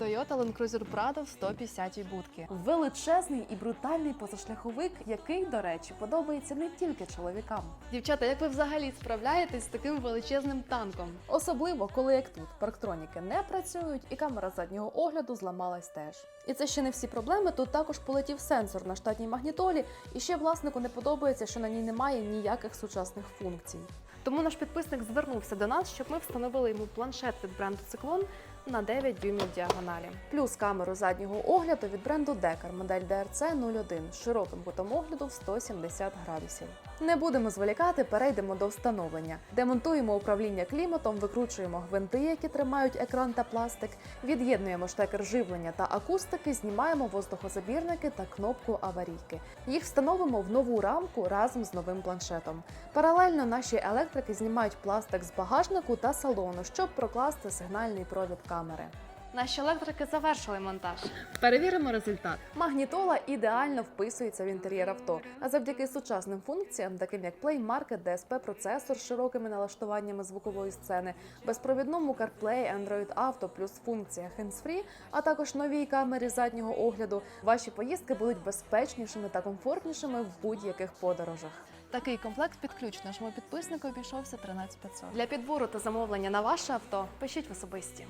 Toyota Land Cruiser Prado в 150 будки. Величезний і брутальний позашляховик, який, до речі, подобається не тільки чоловікам. Дівчата, як ви взагалі справляєтесь з таким величезним танком? Особливо, коли як тут парктроніки не працюють, і камера заднього огляду зламалась теж. І це ще не всі проблеми. Тут також полетів сенсор на штатній магнітолі, і ще власнику не подобається, що на ній немає ніяких сучасних функцій. Тому наш підписник звернувся до нас, щоб ми встановили йому планшет від бренду Циклон на 9 дюймів діагоналі. Плюс камеру заднього огляду від бренду Decker, модель DRC 01 з широким кутом огляду в 170 градусів. Не будемо зволікати, перейдемо до встановлення. Демонтуємо управління кліматом, викручуємо гвинти, які тримають екран та пластик, від'єднуємо штекер живлення та акустики, знімаємо воздухозабірники та кнопку аварійки. Їх встановимо в нову рамку разом з новим планшетом. Паралельно наші електрики знімають пластик з багажнику та салону, щоб прокласти сигнальний провід камери. Наші електрики завершили монтаж. Перевіримо результат. Магнітола ідеально вписується в інтер'єр авто, а завдяки сучасним функціям, таким як Play Market, DSP процесор з широкими налаштуваннями звукової сцени, безпровідному CarPlay, Android Auto плюс функція Hands-Free, а також новій камері заднього огляду, ваші поїздки будуть безпечнішими та комфортнішими в будь-яких подорожах. Такий комплект під ключ нашому підписнику обійшовся 13500. Для підбору та замовлення на ваше авто пишіть в особисті.